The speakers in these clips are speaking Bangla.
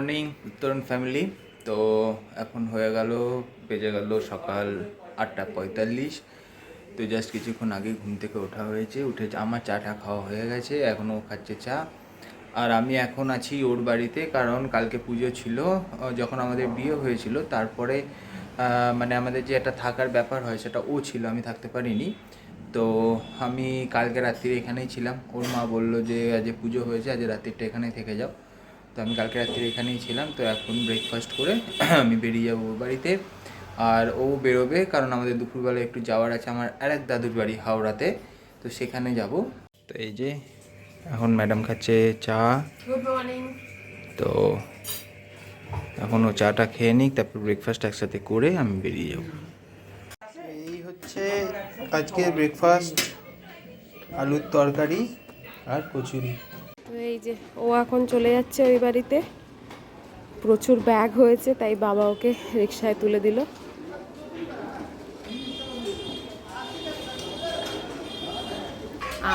মর্নিং উত্তরণ ফ্যামিলি তো এখন হয়ে গেল, বেজে গেল সকাল আটটা পঁয়তাল্লিশ। তো জাস্ট কিছুক্ষণ আগে ঘুম থেকে ওঠা হয়েছে। উঠে আমার চাটা খাওয়া হয়ে গেছে, এখনও খাচ্ছে চা। আর আমি এখন আছি ওর বাড়িতে, কারণ কালকে পুজো ছিল যখন আমাদের বিয়ে হয়েছিল, তারপরে মানে আমাদের যে একটা থাকার ব্যাপার হয়, সেটা ও ছিল, আমি থাকতে পারিনি। তো আমি কালকে রাত্রিরে এখানেই ছিলাম। ওর মা বলল যে, আজ পুজো হয়েছে, আজ রাত্রিটা এখানেই থেকে যাও। তো আমি কালকে রাত্রে এখানেই ছিলাম তো এখন ব্রেকফাস্ট করে আমি বেরিয়ে যাব বাড়িতে। আর ও বেরোবে কারণ আমাদের দুপুরবেলা একটু যাওয়ার আছে আমার আরেক দাদুর বাড়ি হাওড়াতে তো সেখানে যাব। তো এই যে এখন ম্যাডাম খাচ্ছে চা। গুড মর্নিং তো এখন ও চাটা খেয়ে নিক তারপর ব্রেকফাস্ট একসাথে করে আমি বেরিয়ে যাব। এই হচ্ছে আজকের ব্রেকফাস্ট আলুর তরকারি আর কচুরি। এই যে ও এখন চলে যাচ্ছে ওই বাড়িতে। প্রচুর ব্যাগ হয়েছে, তাই বাবা ওকে রিক্সায় তুলে দিল।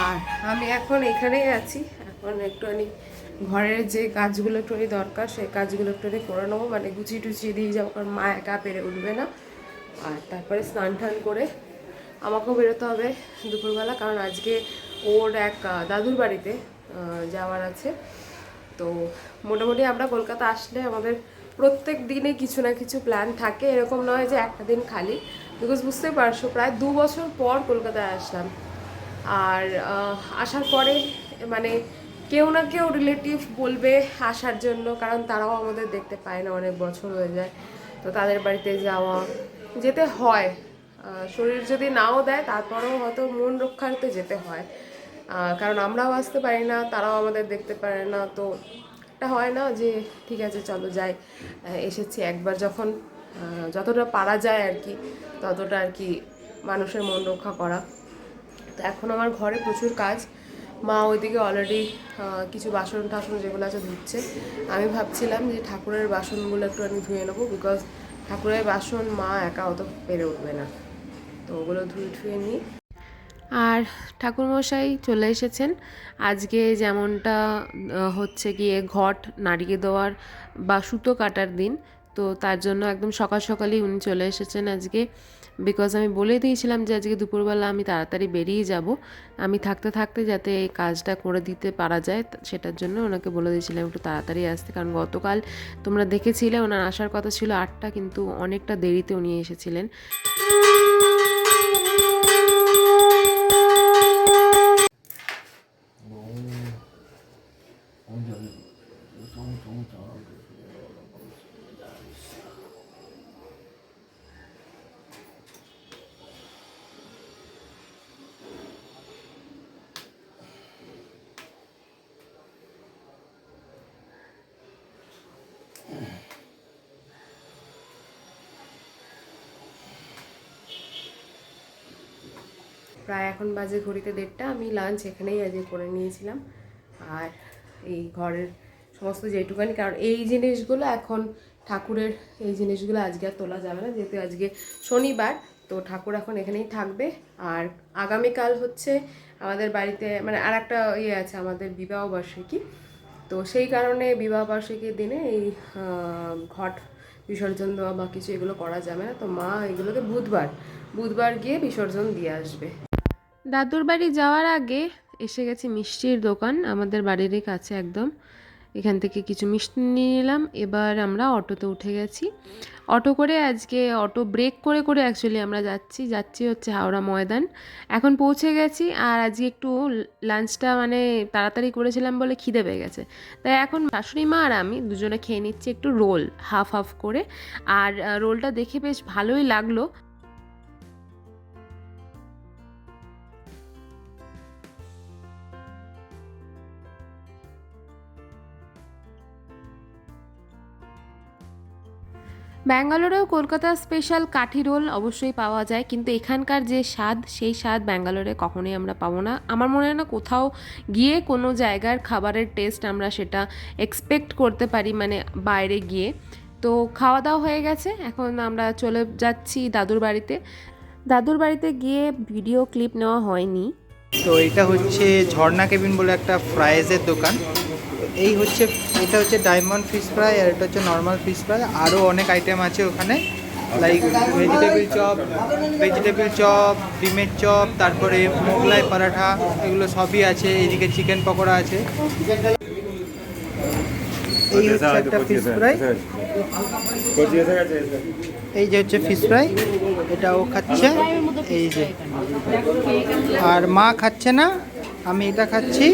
আর আমি এখন এখানেই আছি। এখন একটুখানি ঘরের যে কাজগুলো একটুখানি দরকার, সেই কাজগুলো একটুখানি করে নেব। মানে গুছিয়ে টুচিয়ে দিয়ে যাব, কারণ মা একা পেরে উঠবে না। আর তারপরে স্নান টান করে আমাকেও বেরোতে হবে দুপুরবেলা, কারণ আজকে ওর এক দাদুর বাড়িতে যাওয়ার আছে। তো মোটামুটি আমরা কলকাতা আসলে আমাদের প্রত্যেক দিনে কিছু না কিছু প্ল্যান থাকে। এরকম নয় যে একটা দিন খালি। বিকজ বুঝতে পারছ, প্রায় দু বছর পর কলকাতায় আসলাম। আর আসার পরে মানে কেউ না কেউ রিলেটিভ বলবে আসার জন্য, কারণ তারাও আমাদের দেখতে পায় না, অনেক বছর হয়ে যায়। তো তাদের বাড়িতে যাওয়া, যেতে হয়। শরীর যদি নাও দেয়, তারপরেও হয়তো মন রক্ষার্থে যেতে হয়। কারণ আমরাও আসতে পারি না, তারাও আমাদের দেখতে পারে না। তো একটা হয় না যে, ঠিক আছে, চলো যাই। এসেছি একবার যখন যতটা পারা যায় আর কি, ততটা আর কি মানুষের মন রক্ষা করা। তো এখন আমার ঘরে প্রচুর কাজ। মা ওইদিকে অলরেডি কিছু বাসন টাসন যেগুলো আছে ধুচ্ছে। আমি ভাবছিলাম যে ঠাকুরের বাসনগুলো একটু আমি ধুয়ে নেব বিকজ ঠাকুরের বাসন মা একা অত পেরে উঠবে না। তো ওগুলো ধুয়ে ধুয়ে নিই। আর ঠাকুরমশাই চলে এসেছেন। আজকে যেমনটা হচ্ছে গিয়ে ঘট নাড়িয়ে দেওয়ার বা সুতো কাটার দিন, তো তার জন্য একদম সকাল সকালই উনি চলে এসেছেন আজকে। বিকজ আমি বলে দিয়েছিলাম যে আজকে দুপুরবেলা আমি তাড়াতাড়ি বেরিয়ে যাব। আমি থাকতে থাকতে যাতে এই কাজটা করে দিতে পারা যায় সেটার জন্য ওনাকে বলে দিয়েছিলাম একটু তাড়াতাড়ি আসতে। কারণ গতকাল তোমরা দেখেছিলে, ওনার আসার কথা ছিল আটটা, কিন্তু অনেকটা দেরিতে উনি এসেছিলেন। প্রায় এখন বাজে ঘড়িতে দেড়টা, আমি লাঞ্চ এখানেই আজকে করে নিয়েছিলাম। আর এই ঘরের সমস্ত যেটুকানি, কারণ এই জিনিসগুলো এখন ঠাকুরের, এই জিনিসগুলো আজকে আর তোলা যাবে না, যেহেতু আজকে শনিবার, তো ঠাকুর এখন এখানেই থাকবে। আর আগামীকাল হচ্ছে আমাদের বাড়িতে মানে আর একটা ইয়ে আছে, আমাদের বিবাহ বার্ষিকী। তো সেই কারণে বিবাহ বার্ষিকীর দিনে এই ঘট, বিসর্জন দেওয়া বা কিছু এগুলো করা যাবে না। তো মা এগুলোকে বুধবার বুধবার গিয়ে বিসর্জন দিয়ে আসবে। দাদুর বাড়ি যাওয়ার আগে এসে গেছি মিষ্টির দোকান, আমাদের বাড়িরই কাছে একদম। এখান থেকে কিছু মিষ্টি নিয়ে নিলাম, এবার আমরা অটোতে উঠে গেছি। অটো করে আজকে, অটো ব্রেক করে করে অ্যাকচুয়ালি আমরা যাচ্ছি। যাচ্ছি হচ্ছে হাওড়া ময়দান। এখন পৌঁছে গেছি আর আজকে একটু লাঞ্চটা মানে তাড়াতাড়ি করেছিলাম বলে খিদে পেয়ে গেছে। তাই এখন শাশুড়ি মা আর আমি দুজনে খেয়ে নিচ্ছি একটু রোল হাফ হাফ করে। আর রোলটা দেখে বেশ ভালোই লাগল। ব্যাঙ্গালোরেও কলকাতা স্পেশাল কাঠি রোল অবশ্যই পাওয়া যায়, কিন্তু এখানকার যে স্বাদ, সেই স্বাদ ব্যাঙ্গালোরে কখনোই আমরা পাবো না। আমার মনে হয় না কোথাও গিয়ে কোনো জায়গার খাবারের টেস্ট আমরা সেটা এক্সপেক্ট করতে পারি মানে বাইরে গিয়ে। তো খাওয়া দাওয়া হয়ে গেছে, এখন আমরা চলে যাচ্ছি দাদুর বাড়িতে। দাদুর বাড়িতে গিয়ে ভিডিও ক্লিপ নেওয়া হয়নি। তো এটা হচ্ছে ঝর্ণা কেবিন বলে একটা ফ্রাইজের দোকান। এই হচ্ছে এটা হচ্ছে ডায়মন্ড ফিশ ফ্রাই আর এটা হচ্ছে নর্মাল ফিশ ফ্রাই আরও অনেক আইটেম আছে ওখানে। Like vegetable chop vegetable chop ডিমের চপ তারপরে মোগলাই পরাঠা এগুলো সবই আছে। এইদিকে চিকেন পকোড়া আছে। এই হচ্ছে একটা ফিশ ফ্রাই এই যে হচ্ছে ফিশ ফ্রাই এটা ও খাচ্ছে। এই যে। আর মা খাচ্ছে না আমি এটা খাচ্ছি।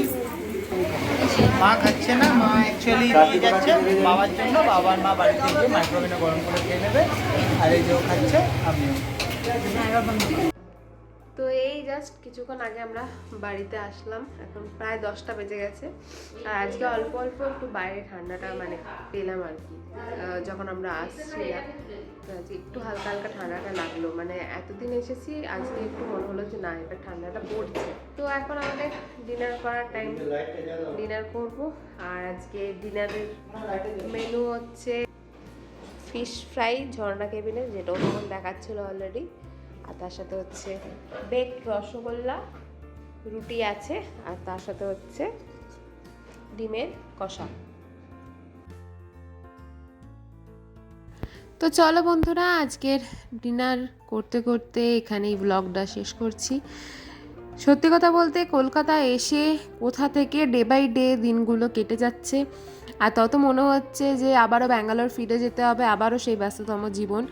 মা খাচ্ছে না, মা অ্যাকচুয়ালি নিয়ে যাচ্ছে। বাবার জন্য বাবার মা বাড়িতে গিয়ে মাইক্রোওভেনে গরম করে খেয়ে নেবে। আর এই যে খাচ্ছে, আমিও। তো এই জাস্ট কিছুক্ষণ আগে আমরা বাড়িতে আসলাম। এখন প্রায় দশটা বেজে গেছে। আর আজকে অল্প অল্প একটু বাইরে ঠান্ডাটা মানে পেলাম আর কি। যখন আমরা আসছিলাম, তো আজকে একটু হালকা হালকা ঠান্ডাটা লাগল। মানে এতদিন এসেছি, আজকে একটু মনে হলো যে না, এবার ঠান্ডাটা পড়ছে। তো এখন আমাদের ডিনার করার টাইম ডিনার করব। আর আজকে ডিনারের মেনু হচ্ছে ফিশ ফ্রাই ঝর্ণা কেবিনে যেটাও তখন দেখাচ্ছিল অলরেডি আর তার সাথে হচ্ছে বেক রসগোল্লা, রুটি আছে, আর তার সাথে হচ্ছে ডিমের কষা। তো চলো বন্ধুরা, আজকের ডিনার করতে করতে এখানেই ব্লগটা শেষ করছি। সত্যি কথা বলতে কলকাতা এসে কোথা থেকে ডে বাই ডে দিনগুলো কেটে যাচ্ছে, আর তত মনে হচ্ছে যে আবারও ব্যাঙ্গালোর ফিরে যেতে হবে, আবারও সেই ব্যস্ততম জীবন।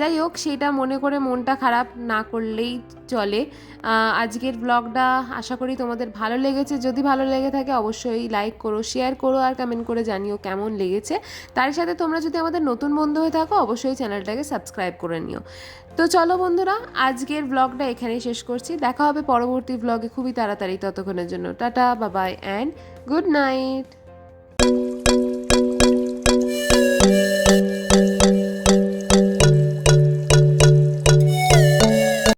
যাই হোক, সেটা মনে করে মনটা খারাপ না করলেই চলে। আজকের ব্লগটা আশা করি তোমাদের ভালো লেগেছে। যদি ভালো লেগে থাকে, অবশ্যই লাইক করো শেয়ার করো আর কমেন্ট করে জানিও কেমন লেগেছে। তার সাথে তোমরা যদি আমাদের নতুন বন্ধু হয়ে থাকো, অবশ্যই চ্যানেলটাকে সাবস্ক্রাইব করে নিও। তো চলো বন্ধুরা, আজকের ব্লগটা এখানেই শেষ করছি। দেখা হবে পরবর্তী ব্লগে খুবই তাড়াতাড়ি ততক্ষণের জন্য। টাটা বাবাই অ্যান্ড গুড নাইট